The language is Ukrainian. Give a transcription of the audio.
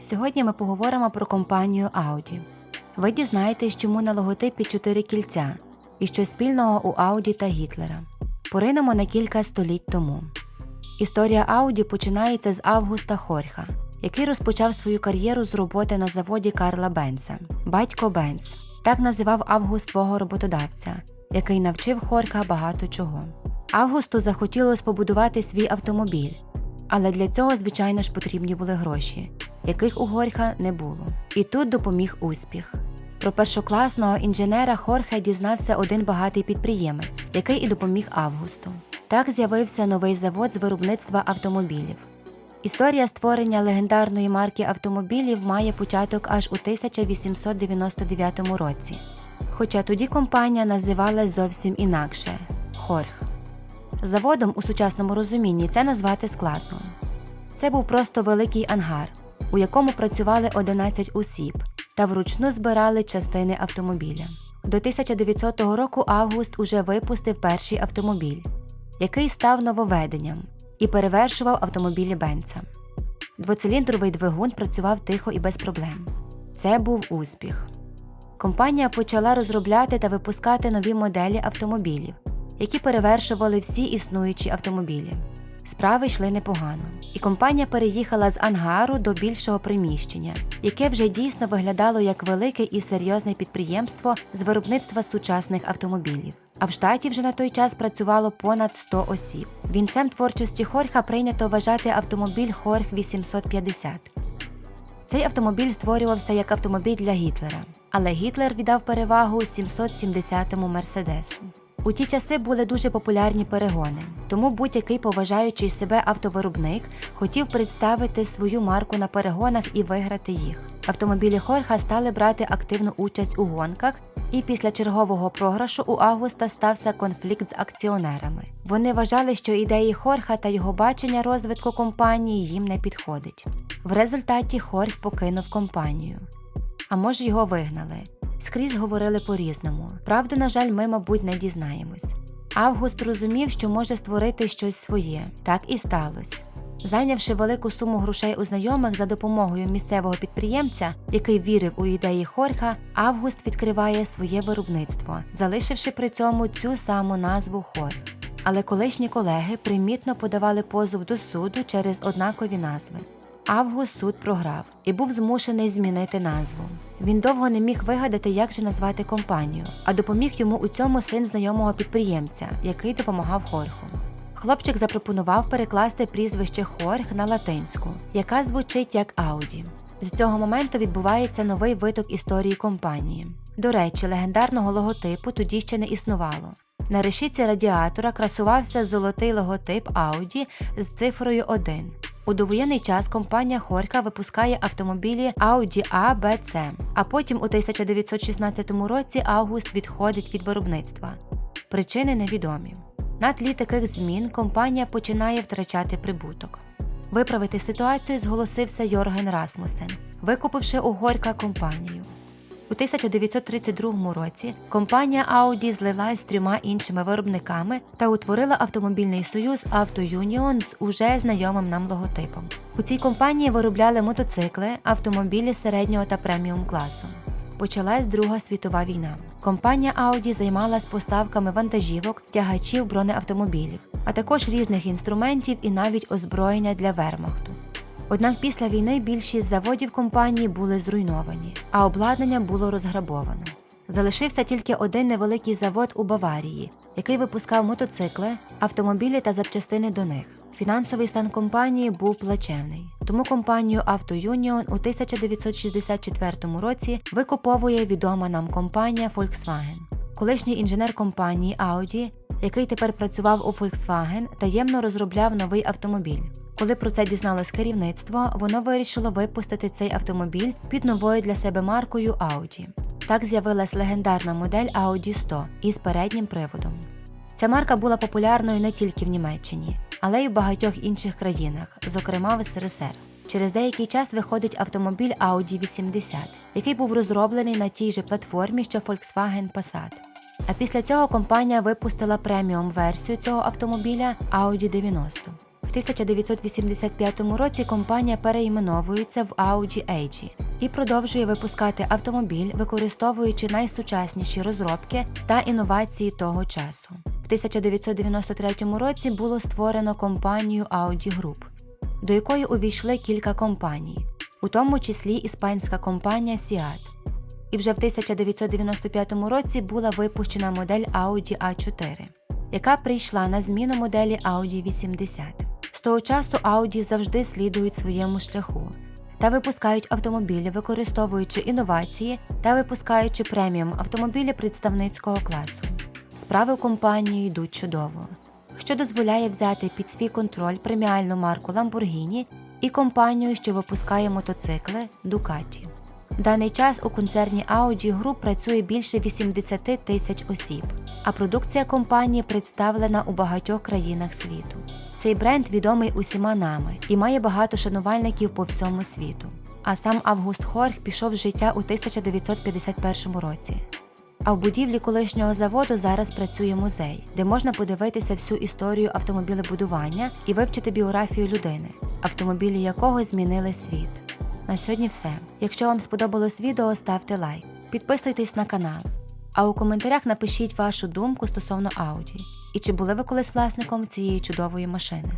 Сьогодні ми поговоримо про компанію Audi. Ви дізнаєтесь, чому на логотипі чотири кільця і що спільного у Audi та Гітлера. Поринемо на кілька століть тому. Історія Audi починається з Августа Хорха, який розпочав свою кар'єру з роботи на заводі Карла Бенца. Батько Бенц так називав Август свого роботодавця, який навчив Хорха багато чого. Августу захотілося побудувати свій автомобіль, але для цього, звичайно ж, потрібні були гроші, яких у Горха не було. І тут допоміг успіх. Про першокласного інженера Хорхе дізнався один багатий підприємець, який і допоміг Августу. Так з'явився новий завод з виробництва автомобілів. Історія створення легендарної марки автомобілів має початок аж у 1899 році. Хоча тоді компанія називалась зовсім інакше Хорх. Заводом у сучасному розумінні це назвати складно. Це був просто великий ангар, у якому працювали 11 осіб та вручну збирали частини автомобіля. До 1900 року Август уже випустив перший автомобіль, який став нововведенням і перевершував автомобілі Бенца. Двоциліндровий двигун працював тихо і без проблем. Це був успіх. Компанія почала розробляти та випускати нові моделі автомобілів, які перевершували всі існуючі автомобілі. Справи йшли непогано, і компанія переїхала з ангару до більшого приміщення, яке вже дійсно виглядало як велике і серйозне підприємство з виробництва сучасних автомобілів. А в штаті вже на той час працювало понад 100 осіб. Вінцем творчості Хорха прийнято вважати автомобіль Хорх 850. Цей автомобіль створювався як автомобіль для Гітлера, але Гітлер віддав перевагу 770-му Мерседесу. У ті часи були дуже популярні перегони, тому будь-який поважаючий себе автовиробник хотів представити свою марку на перегонах і виграти їх. Автомобілі Хорха стали брати активну участь у гонках, і після чергового програшу у Августа стався конфлікт з акціонерами. Вони вважали, що ідеї Хорха та його бачення розвитку компанії їм не підходить. В результаті Хорх покинув компанію. А може, його вигнали. Скрізь говорили по-різному. Правду, на жаль, ми, мабуть, не дізнаємось. Август розумів, що може створити щось своє. Так і сталося. Зайнявши велику суму грошей у знайомих за допомогою місцевого підприємця, який вірив у ідеї Хорха, Август відкриває своє виробництво, залишивши при цьому цю саму назву Хорх. Але колишні колеги примітно подавали позов до суду через однакові назви. Август суд програв і був змушений змінити назву. Він довго не міг вигадати, як же назвати компанію, а допоміг йому у цьому син знайомого підприємця, який допомагав Хорху. Хлопчик запропонував перекласти прізвище Хорх на латинську, яка звучить як Ауді. З цього моменту відбувається новий виток історії компанії. До речі, легендарного логотипу тоді ще не існувало. На решітці радіатора красувався золотий логотип Audi з цифрою 1. У довоєнний час компанія Хорка випускає автомобілі Audi A, B, C, а потім у 1916 році Август відходить від виробництва. Причини невідомі. На тлі таких змін компанія починає втрачати прибуток. Виправити ситуацію зголосився Йорген Расмусен, викупивши у Горька компанію. У 1932 році компанія Audi злилась з трьома іншими виробниками та утворила автомобільний союз «Автоюніон» з уже знайомим нам логотипом. У цій компанії виробляли мотоцикли, автомобілі середнього та преміум класу. Почалась Друга світова війна. Компанія Audi займалась поставками вантажівок, тягачів бронеавтомобілів, а також різних інструментів і навіть озброєння для вермахту. Однак після війни більшість заводів компанії були зруйновані, а обладнання було розграбовано. Залишився тільки один невеликий завод у Баварії, який випускав мотоцикли, автомобілі та запчастини до них. Фінансовий стан компанії був плачевний, тому компанію «Автоюніон» у 1964 році викуповує відома нам компанія Volkswagen. Колишній інженер компанії Audi, який тепер працював у Volkswagen, таємно розробляв новий автомобіль. Коли про це дізналось керівництво, воно вирішило випустити цей автомобіль під новою для себе маркою Audi. Так з'явилась легендарна модель Audi 100 із переднім приводом. Ця марка була популярною не тільки в Німеччині, але й у багатьох інших країнах, зокрема в СРСР. Через деякий час виходить автомобіль Audi 80, який був розроблений на тій же платформі, що Volkswagen Passat. А після цього компанія випустила преміум версію цього автомобіля Audi 90. В 1985 році компанія перейменовується в Audi AG і продовжує випускати автомобіль, використовуючи найсучасніші розробки та інновації того часу. В 1993 році було створено компанію Audi Group, до якої увійшли кілька компаній, у тому числі іспанська компанія Seat. І вже в 1995 році була випущена модель Audi A4, яка прийшла на зміну моделі Audi 80. З того часу Audi завжди слідують своєму шляху та випускають автомобілі, використовуючи інновації та випускаючи преміум автомобілі представницького класу. Справи компанії йдуть чудово, що дозволяє взяти під свій контроль преміальну марку Lamborghini і компанію, що випускає мотоцикли Ducati. Даний час у концерні Audi Group працює більше 80 тисяч осіб, а продукція компанії представлена у багатьох країнах світу. Цей бренд відомий усіма нами і має багато шанувальників по всьому світу. А сам Август Хорх пішов з життя у 1951 році. А в будівлі колишнього заводу зараз працює музей, де можна подивитися всю історію автомобілебудування і вивчити біографію людини, автомобілі якого змінили світ. На сьогодні все. Якщо вам сподобалось відео, ставте лайк, підписуйтесь на канал. А у коментарях напишіть вашу думку стосовно Ауді і чи були ви колись власником цієї чудової машини.